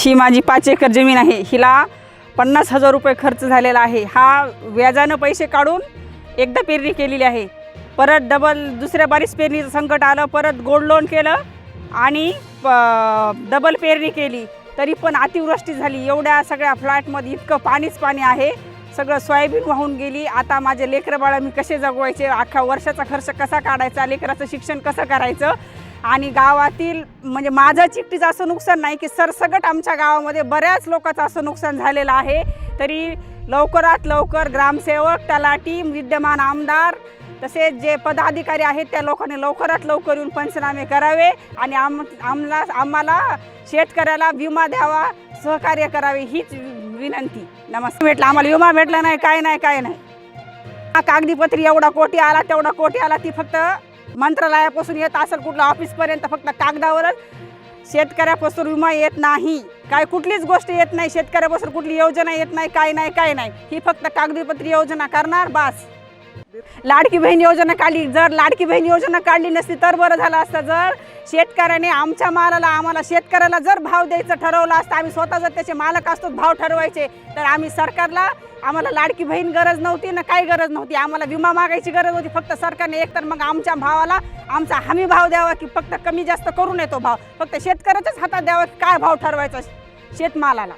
ही माझी पाच एकर जमीन आहे. हिला पन्नास हजार रुपये खर्च झालेला आहे. हा व्याजानं पैसे काढून एकदा पेरणी केलेली आहे. परत डबल दुसऱ्या बारीस पेरणीचं संकट आलं परत गोल्ड लोन केलं आणि प- डबल पेरणी केली. तरी पण अतिवृष्टी झाली. एवढ्या सगळ्या फ्लॅटमध्ये इतकं पाणीच पाणी आहे. सगळं सोयाबीन वाहून गेली. आता माझे लेकरं बाळा मी कसे जगवायचे? अख्खा वर्षाचा खर्च कसा काढायचा? लेकराचं शिक्षण कसं करायचं? आणि गावातील म्हणजे माझं चिकटीचं असं नुकसान नाही की सरसगट आमच्या गावामध्ये बऱ्याच लोकांचं असं नुकसान झालेलं आहे. तरी लवकरात लवकर ग्रामसेवक तलाठी विद्यमान आमदार तसेच जे पदाधिकारी आहेत त्या लोकांनी लवकरात लवकर येऊन पंचनामे करावे आणि आम आम्हाला आम्हाला शेतकऱ्याला विमा द्यावा सहकार्य करावे हीच विनंती. नमस्कार. भेटला आम्हाला विमा भेटला नाही काय नाही काय नाही. हा कागदीपत्री एवढा कोटी आला तेवढा कोटी आला ती फक्त मंत्रालयापासून येत असेल कुठल्या ऑफिसपर्यंत फक्त कागदावरच. शेतकऱ्यापासून विमा येत नाही. काय कुठलीच गोष्ट येत नाही. शेतकऱ्यापासून कुठली योजना येत नाही काय नाही काय नाही. ही फक्त कागदीपत्री योजना करणार बास. लाडकी बहीण योजना काढली. जर लाडकी बहीण योजना काढली नसती तर बरं झालं असतं. जर शेतकऱ्याने आमच्या मालाला आम्हाला शेतकऱ्याला जर भाव द्यायचं ठरवलं असतं आम्ही स्वतः जर त्याचे मालक असतो भाव ठरवायचे तर आम्ही सरकारला आम्हाला लाडकी बहीण गरज नव्हती ना काही गरज नव्हती. आम्हाला विमा मागायची गरज होती. फक्त सरकारने एकतर मग आमच्या भावाला आमचा हमी भाव द्यावा की फक्त कमी जास्त करून येतो भाव. फक्त शेतकऱ्याच्याच हातात द्यावा की काय भाव ठरवायचा शेतमालाला.